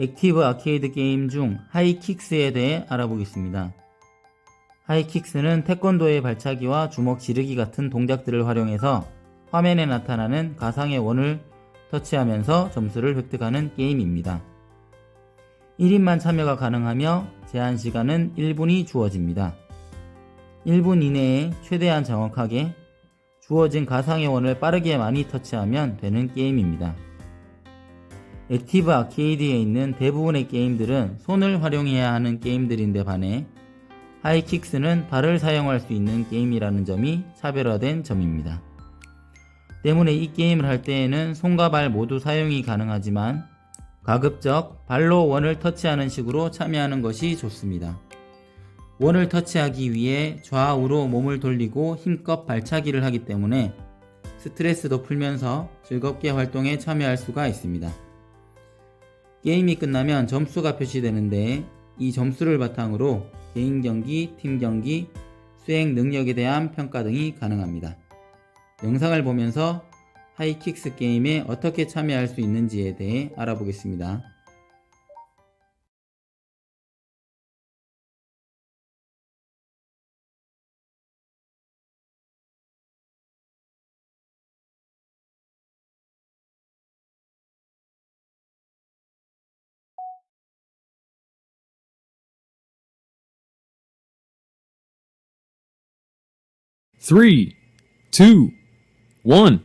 액티브 아케이드 게임 중 하이킥스에 대해 알아보겠습니다. 하이킥스는 태권도의 발차기와 주먹 지르기 같은 동작들을 활용해서 화면에 나타나는 가상의 원을 터치하면서 점수를 획득하는 게임입니다. 1인만 참여가 가능하며 제한 시간은 1분이 주어집니다. 1분 이내에 최대한 정확하게 주어진 가상의 원을 빠르게 많이 터치하면 되는 게임입니다. 액티브 아케이드에 있는 대부분의 게임들은 손을 활용해야 하는 게임들인데 반해 하이킥스는 발을 사용할 수 있는 게임이라는 점이 차별화된 점입니다. 때문에 이 게임을 할 때에는 손과 발 모두 사용이 가능하지만 가급적 발로 원을 터치하는 식으로 참여하는 것이 좋습니다. 원을 터치하기 위해 좌우로 몸을 돌리고 힘껏 발차기를 하기 때문에 스트레스도 풀면서 즐겁게 활동에 참여할 수가 있습니다. 게임이 끝나면 점수가 표시되는데 이 점수를 바탕으로 개인 경기, 팀 경기, 수행 능력에 대한 평가 등이 가능합니다. 영상을 보면서 하이킥스 게임에 어떻게 참여할 수 있는지에 대해 알아보겠습니다. Three, two, one.